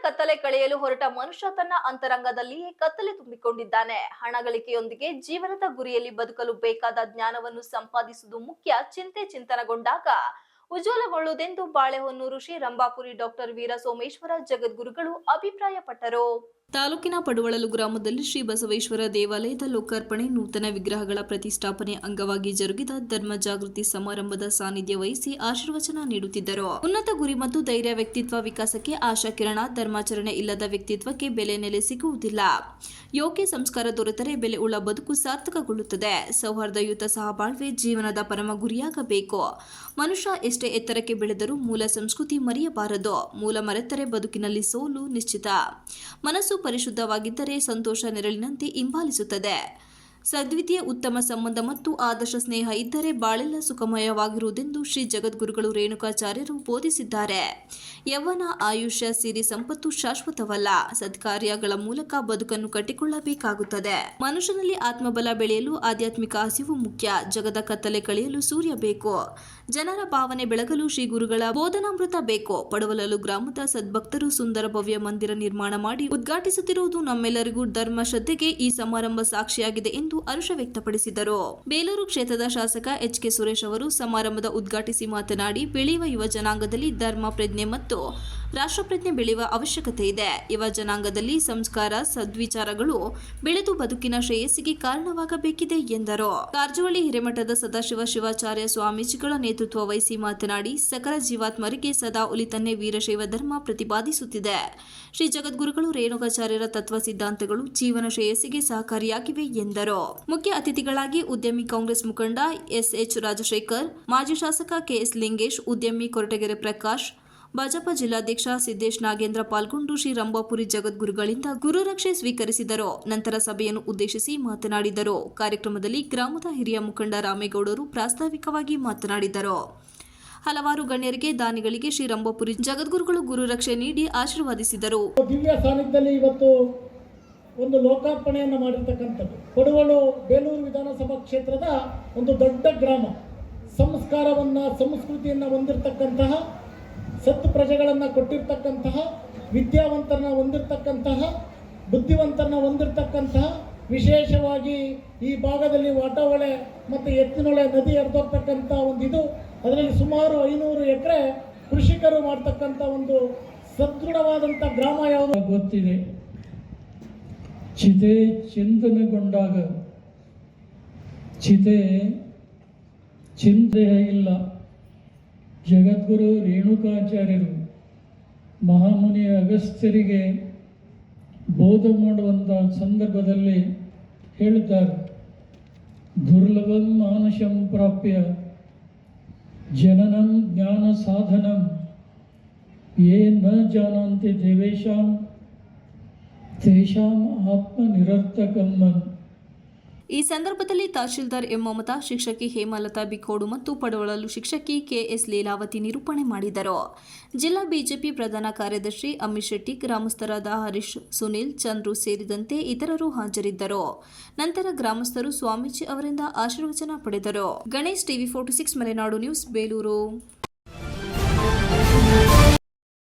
ಕಳೆಯಲು ಹೊರಟ ಮನುಷ್ಯ ತನ್ನ ಅಂತರಂಗದಲ್ಲಿಯೇ ಕತ್ತಲೆ ತುಂಬಿಕೊಂಡಿದ್ದಾನೆ. ಹಣ ಗಳಿಕೆಯೊಂದಿಗೆ ಜೀವನದ ಗುರಿಯಲ್ಲಿ ಬದುಕಲು ಬೇಕಾದ ಜ್ಞಾನವನ್ನು ಸಂಪಾದಿಸುವುದು ಮುಖ್ಯ ಚಿಂತೆ ಚಿಂತನಗೊಂಡಾಗ. ಉಜ್ವಲಗೊಳ್ಳುವುದೆಂದು ಬಾಳೆಹೊನ್ನೂರು ಶ್ರೀ ರಂಭಾಪುರಿ ಡಾಕ್ಟರ್ ವೀರ ಸೋಮೇಶ್ವರ ಜಗದ್ಗುರುಗಳು ಅಭಿಪ್ರಾಯಪಟ್ಟರು. ತಾಲೂಕಿನ ಪಡುವಳಲು ಗ್ರಾಮದಲ್ಲಿ ಶ್ರೀ ಬಸವೇಶ್ವರ ದೇವಾಲಯದ ಲೋಕಾರ್ಪಣೆ ನೂತನ ವಿಗ್ರಹಗಳ ಪ್ರತಿಷ್ಠಾಪನೆ ಅಂಗವಾಗಿ ಜರುಗಿದ ಧರ್ಮ ಜಾಗೃತಿ ಸಮಾರಂಭದ ಸಾನ್ನಿಧ್ಯ ವಹಿಸಿ ಆಶೀರ್ವಚನ ನೀಡುತ್ತಿದ್ದರು. ಉನ್ನತ ಗುರಿ ಮತ್ತು ಧೈರ್ಯ ವ್ಯಕ್ತಿತ್ವ ವಿಕಾಸಕ್ಕೆ ಆಶಾ ಕಿರಣ, ಧರ್ಮಾಚರಣೆ ಇಲ್ಲದ ವ್ಯಕ್ತಿತ್ವಕ್ಕೆ ಬೆಲೆ ನೆಲೆ ಸಿಗುವುದಿಲ್ಲ. ಯೋಗ್ಯ ಸಂಸ್ಕಾರ ದೊರೆತರೆ ಬೆಲೆ ಉಳ್ಳ ಬದುಕು ಸಾರ್ಥಕಗೊಳ್ಳುತ್ತದೆ. ಸೌಹಾರ್ದಯುತ ಸಹಬಾಳ್ವೆ ಜೀವನದ ಪರಮ ಗುರಿಯಾಗಬೇಕು. ಮನುಷ್ಯ ಎಷ್ಟೇ ಎತ್ತರಕ್ಕೆ ಬೆಳೆದರೂ ಮೂಲ ಸಂಸ್ಕೃತಿ ಮರೆಯಬಾರದು. ಮೂಲ ಮರೆತರೆ ಬದುಕಿನಲ್ಲಿ ಸೋಲು ನಿಶ್ಚಿತ. ಮನಸ್ಸು ಪರಿಶುದ್ಧವಾಗಿದ್ದರೆ ಸಂತೋಷ ನೆರಳಿನಂತೆ ಹಿಂಬಾಲಿಸುತ್ತದೆ. ಸದ್ವಿತೀಯ ಉತ್ತಮ ಸಂಬಂಧ ಮತ್ತು ಆದರ್ಶ ಸ್ನೇಹ ಇದ್ದರೆ ಬಾಳೆಲ್ಲ ಸುಖಮಯವಾಗಿರುವುದೆಂದು ಶ್ರೀ ಜಗದ್ಗುರುಗಳು ರೇಣುಕಾಚಾರ್ಯರು ಬೋಧಿಸಿದ್ದಾರೆ. ಯೌವನ ಆಯುಷ್ಯ, ಸಿರಿ ಸಂಪತ್ತು ಶಾಶ್ವತವಲ್ಲ. ಸತ್ಕಾರ್ಯಗಳ ಮೂಲಕ ಬದುಕನ್ನು ಕಟ್ಟಿಕೊಳ್ಳಬೇಕಾಗುತ್ತದೆ. ಮನುಷ್ಯನಲ್ಲಿ ಆತ್ಮಬಲ ಬೆಳೆಯಲು ಆಧ್ಯಾತ್ಮಿಕ ಹಸಿವು ಮುಖ್ಯ. ಜಗದ ಕತ್ತಲೆ ಕಳೆಯಲು ಸೂರ್ಯ ಬೇಕು. ಜನರ ಭಾವನೆ ಬೆಳಗಲು ಶ್ರೀ ಗುರುಗಳ ಬೋಧನಾಮೃತ ಬೇಕು. ಪಡವಲಲು ಗ್ರಾಮದ ಸದ್ಭಕ್ತರು ಸುಂದರ ಭವ್ಯ ಮಂದಿರ ನಿರ್ಮಾಣ ಮಾಡಿ ಉದ್ಘಾಟಿಸುತ್ತಿರುವುದು ನಮ್ಮೆಲ್ಲರಿಗೂ ಧರ್ಮ ಶ್ರದ್ಧೆಗೆ ಈ ಸಮಾರಂಭ ಸಾಕ್ಷಿಯಾಗಿದೆ ಎಂದು ಹರ್ಷ ವ್ಯಕ್ತಪಡಿಸಿದರು. ಬೇಲೂರು ಕ್ಷೇತ್ರದ ಶಾಸಕ ಎಚ್ ಕೆ ಸುರೇಶ್ ಅವರು ಸಮಾರಂಭದ ಉದ್ಘಾಟಿಸಿ ಮಾತನಾಡಿ, ಬೆಳೆಯುವ ಯುವ ಜನಾಂಗದಲ್ಲಿ ಧರ್ಮ, ಪ್ರಜ್ಞೆ ಮತ್ತು ರಾಷ್ಟ್ರಪ್ರಜ್ಞೆ ಬೆಳೆಯುವ ಅವಶ್ಯಕತೆ ಇದೆ. ಯುವ ಜನಾಂಗದಲ್ಲಿ ಸಂಸ್ಕಾರ, ಸದ್ವಿಚಾರಗಳು ಬೆಳೆದು ಬದುಕಿನ ಶ್ರೇಯಸ್ಸಿಗೆ ಕಾರಣವಾಗಬೇಕಿದೆ ಎಂದರು. ಕಾರಜೋಳಿ ಹಿರೇಮಠದ ಸದಾಶಿವ ಶಿವಾಚಾರ್ಯ ಸ್ವಾಮೀಜಿಗಳ ನೇತೃತ್ವ ವಹಿಸಿ ಮಾತನಾಡಿ, ಸಕಲ ಜೀವಾತ್ಮರಿಗೆ ಸದಾ ಉಲಿತನ್ನೇ ವೀರಶೈವ ಧರ್ಮ ಪ್ರತಿಪಾದಿಸುತ್ತಿದೆ. ಶ್ರೀ ಜಗದ್ಗುರುಗಳು ರೇಣುಕಾಚಾರ್ಯರ ತತ್ವ ಸಿದ್ಧಾಂತಗಳು ಜೀವನ ಶ್ರೇಯಸ್ಸಿಗೆ ಸಹಕಾರಿಯಾಗಿವೆ ಎಂದರು. ಮುಖ್ಯ ಅತಿಥಿಗಳಾಗಿ ಉದ್ಯಮಿ ಕಾಂಗ್ರೆಸ್ ಮುಖಂಡ ಎಸ್ಎಚ್ ರಾಜಶೇಖರ್, ಮಾಜಿ ಶಾಸಕ ಕೆಎಸ್ ಲಿಂಗೇಶ್, ಉದ್ಯಮಿ ಕೊರಟಗೆರೆ ಪ್ರಕಾಶ್ ಭಾಜಪ ಜಿಲ್ಲಾಧ್ಯಕ್ಷ ಸಿದ್ದೇಶ್ ನಾಗೇಂದ್ರ ಪಾಲ್ಗೊಂಡು ಶ್ರೀ ರಂಭಾಪುರಿ ಜಗದ್ಗುರುಗಳಿಂದ ಗುರುರಕ್ಷೆ ಸ್ವೀಕರಿಸಿದರು. ನಂತರ ಸಭೆಯನ್ನು ಉದ್ದೇಶಿಸಿ ಮಾತನಾಡಿದರು. ಕಾರ್ಯಕ್ರಮದಲ್ಲಿ ಗ್ರಾಮದ ಹಿರಿಯ ಮುಖಂಡ ರಾಮೇಗೌಡರು ಪ್ರಾಸ್ತಾವಿಕವಾಗಿ ಮಾತನಾಡಿದರು. ಹಲವಾರು ಗಣ್ಯರಿಗೆ, ದಾನಿಗಳಿಗೆ ಶ್ರೀ ರಂಭಾಪುರಿ ಜಗದ್ಗುರುಗಳು ಗುರುರಕ್ಷೆ ನೀಡಿ ಆಶೀರ್ವಾದಿಸಿದರು. ದಿವ್ಯ ಸಾನ್ನಿಧ್ಯದಲ್ಲಿ ಇವತ್ತು ಒಂದು ಲೋಕಾರ್ಪಣೆಯನ್ನು ಮಾಡಿರ್ತಕ್ಕಂಥದ್ದು. ಕೊಡವಳು ಬೇಲೂರು ವಿಧಾನಸಭಾ ಕ್ಷೇತ್ರದ ಒಂದು ದೊಡ್ಡ ಗ್ರಾಮ. ಸಂಸ್ಕಾರವನ್ನ, ಸಂಸ್ಕೃತಿಯನ್ನ ಹೊಂದಿರತಕ್ಕಂತಹ ಸತ್ತು ಪ್ರಜೆಗಳನ್ನು ಕೊಟ್ಟಿರ್ತಕ್ಕಂತಹ, ವಿದ್ಯಾವಂತರನ್ನ ಹೊಂದಿರತಕ್ಕಂತಹ, ಬುದ್ಧಿವಂತರನ್ನ ಹೊಂದಿರತಕ್ಕಂತಹ, ವಿಶೇಷವಾಗಿ ಈ ಭಾಗದಲ್ಲಿ ವಾಟವಳೆ ಮತ್ತು ಎತ್ತಿನೊಳೆ ನದಿ ಹರಿದೋಗ್ತಕ್ಕಂಥ ಒಂದು ಇದು ಅದರಲ್ಲಿ ಸುಮಾರು ಐನೂರು ಎಕರೆ ಕೃಷಿಕರು ಮಾಡ್ತಕ್ಕಂಥ ಒಂದು ಸದೃಢವಾದಂಥ ಗ್ರಾಮ ಯಾವುದು? ಗೊತ್ತಿದೆ. ಚಿತೆ ಚಿಂತನೆಗೊಂಡಾಗ, ಚಿತೆ ಚಿಂತೆ ಇಲ್ಲ. ಜಗದ್ಗುರು ರೇಣುಕಾಚಾರ್ಯರು ಮಹಾಮುನಿ ಅಗಸ್ತ್ಯರಿಗೆ ಬೋಧ ಮಾಡುವಂಥ ಸಂದರ್ಭದಲ್ಲಿ ಹೇಳುತ್ತಾರೆ ದುರ್ಲಭಂ ಮಾನುಷಂ ಪ್ರಾಪ್ಯ ಜನನಂ ಜ್ಞಾನ ಸಾಧನಂ. ಏ ನ ಜಾನಂತಿ ದೇವೇಶಾಂ. ತೇಷಾಂ ಆತ್ಮನಿರರ್ಥಕಂ ಈ ಸಂದರ್ಭದಲ್ಲಿ ತಹಶೀಲ್ದಾರ್ ಎಂ ಮಮತಾ, ಶಿಕ್ಷಕಿ ಹೇಮಲತಾ ಬಿಕೋಡು ಮತ್ತು ಪಡವಳಲು ಶಿಕ್ಷಕಿ ಕೆಎಸ್ ಲೀಲಾವತಿ ನಿರೂಪಣೆ ಮಾಡಿದರು. ಜಿಲ್ಲಾ ಬಿಜೆಪಿ ಪ್ರಧಾನ ಕಾರ್ಯದರ್ಶಿ ಅಮಿತ್ ಶೆಟ್ಟಿ, ಗ್ರಾಮಸ್ಥರಾದ ಹರೀಶ್, ಸುನಿಲ್, ಚಂದ್ರು ಸೇರಿದಂತೆ ಇತರರು ಹಾಜರಿದ್ದರು. ನಂತರ ಗ್ರಾಮಸ್ಥರು ಸ್ವಾಮೀಜಿ ಅವರಿಂದ ಆಶೀರ್ವಚನ ಪಡೆದರು. Ganesh TV forty six, Malenadu news, Belur.